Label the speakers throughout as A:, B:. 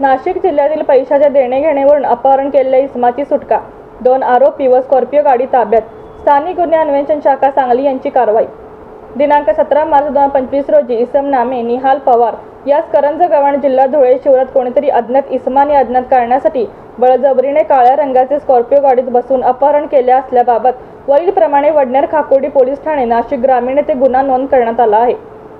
A: नाशिक जिल्ह्यातील पैशाच्या देणेघेणेवरून अपहरण केलेल्या इसमाची सुटका. दोन आरोपी व स्कॉर्पिओ गाडी ताब्यात. स्थानिक गुन्हे अन्वेषण शाखा सांगली यांची कारवाई. दिनांक सतरा मार्च दोन हजार पंचवीस रोजी इसम नामे निहाल पवार यास करंज गव्हाण जिल्हा धुळे शिवरात कोणीतरी अज्ञात इसमाने अज्ञात करण्यासाठी बळजबरीने काळ्या रंगाचे स्कॉर्पिओ गाडीत बसून अपहरण केले असल्याबाबत वरीलप्रमाणे वडनेर खाकोडी पोलीस ठाणे नाशिक ग्रामीण येथे गुन्हा नोंद करण्यात आला आहे.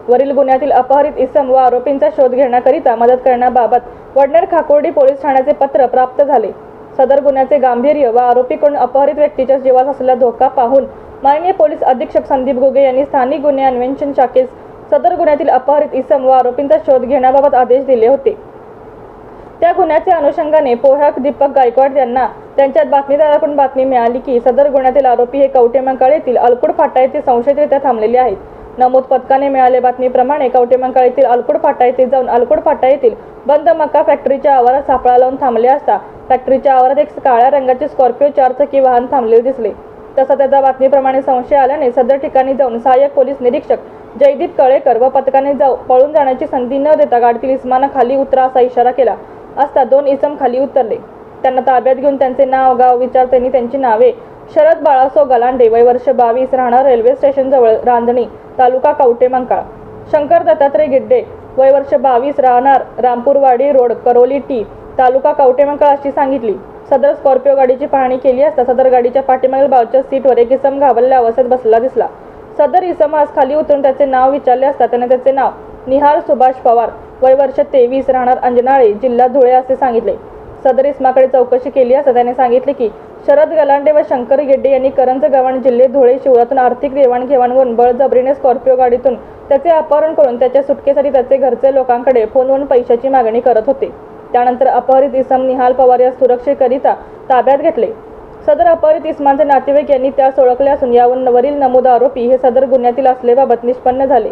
A: वरील गुन्ह्यातील अपहरित इसम व आरोपींचा शोध घेण्याकरिता मदत करण्याबाबत वडनेर खाकोर्डी पोलीस ठाण्याचे पत्र प्राप्त झाले. सदर गुन्ह्याचे गांभीर्य व आरोपीकडून अपहरित व्यक्तीच्या जीवास असलेला धोका पाहून माननीय पोलीस अधीक्षक संदीप गोगे यांनी स्थानिक गुन्हे अन्वेषण शाखेस सदर गुन्ह्यातील अपहरित इसम व आरोपींचा शोध घेण्याबाबत आदेश दिले होते. त्या गुन्ह्याच्या अनुषंगाने पोहाक दीपक गायकवाड यांना त्यांच्या बातमीदाराकडून बातमी मिळाली की सदर गुन्ह्यातील आरोपी हे कवटेमंकाळ येथील अलकुड फाटा येथे संशयितरित्या थांबलेले आहेत. नमूद पथकाने मिळाले बातमीप्रमाणे कवटेमंकाळ येथील अलकुड फाटा येथे जाऊन अलकुड फाटा येथील बंद मका फॅक्टरीच्या आवारात सापळा लावून थांबले असता फॅक्टरीच्या आवारात एक काळ्या रंगाचे स्कॉर्पिओ चारचाकी वाहन थांबलेले दिसले. तसा त्याचा बातमीप्रमाणे संशय आल्याने सदर ठिकाणी जाऊन सहाय्यक पोलीस निरीक्षक जयदीप कळेकर व पथकाने जाऊ पळून जाण्याची संधी न देता गाडीतील इस्माना खाली उतरा असा इशारा केला असता दोन इसम खाली उतरले. त्यांना ताब्यात घेऊन त्यांचे नाव गाव विचार त्यांनी त्यांची नावे शरद बाळासो गलांडे वय वर्ष बावीस राहणार रेल्वे स्टेशन जवळ रांजणी तालुका कवटेमंकाळ शंकर दत्तात्रय गिड्डे वय वर्ष बावीस राहणार रामपूरवाडी रोड करोली टी तालुका कवटेमंकाळ अशी सांगितली. सदर स्कॉर्पिओ गाडीची पाहणी केली असता सदर गाडीच्या पाठीमागील बाजूच्या सीटवर एक इसम घाबरल्या अवस्थेत बसलेला दिसला. सदर इसम आज खाली उतरून त्याचे नाव विचारले असता त्याने त्याचे नाव निहार सुभाष पवार वय वर्ष तेवीस राहणार अंजनाळे जिल्हा धुळे असे सांगितले. सदर इस्माकडे चौकशी केली असता त्याने सांगितले की शरद गलांडे व शंकर गेड्डे यांनी करंज गव्हाण जिल्हे धुळे शिवरातून आर्थिक देवाणघेवाणवरून बळजबरीने स्कॉर्पिओ गाडीतून त्याचे अपहरण करून त्याच्या सुटकेसाठी त्याचे घरचे लोकांकडे फोनवरून पैशाची मागणी करत होते. त्यानंतर अपहरित इसम निहाल पवार या सुरक्षेकरिता ताब्यात घेतले. सदर अपहरित इस्मांचे नातेवाईक यांनी त्यास ओळखले असून यावरून वरील नमूद आरोपी हे सदर गुन्ह्यातील असल्याबाबत निष्पन्न झाले.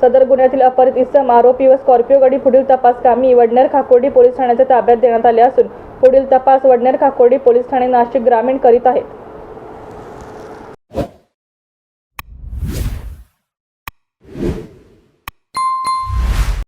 A: सदर गुन्ह्यातील अपहरित इसम आरोपी व स्कॉर्पिओ गाडी पुढील तपास कामी वडनेर खाकोर्डी पोलीस ठाण्याच्या ताब्यात देण्यात आले असून पुढील तपास वडनेर खाकोर्डी पोलीस ठाणे नाशिक ग्रामीण करीत आहेत.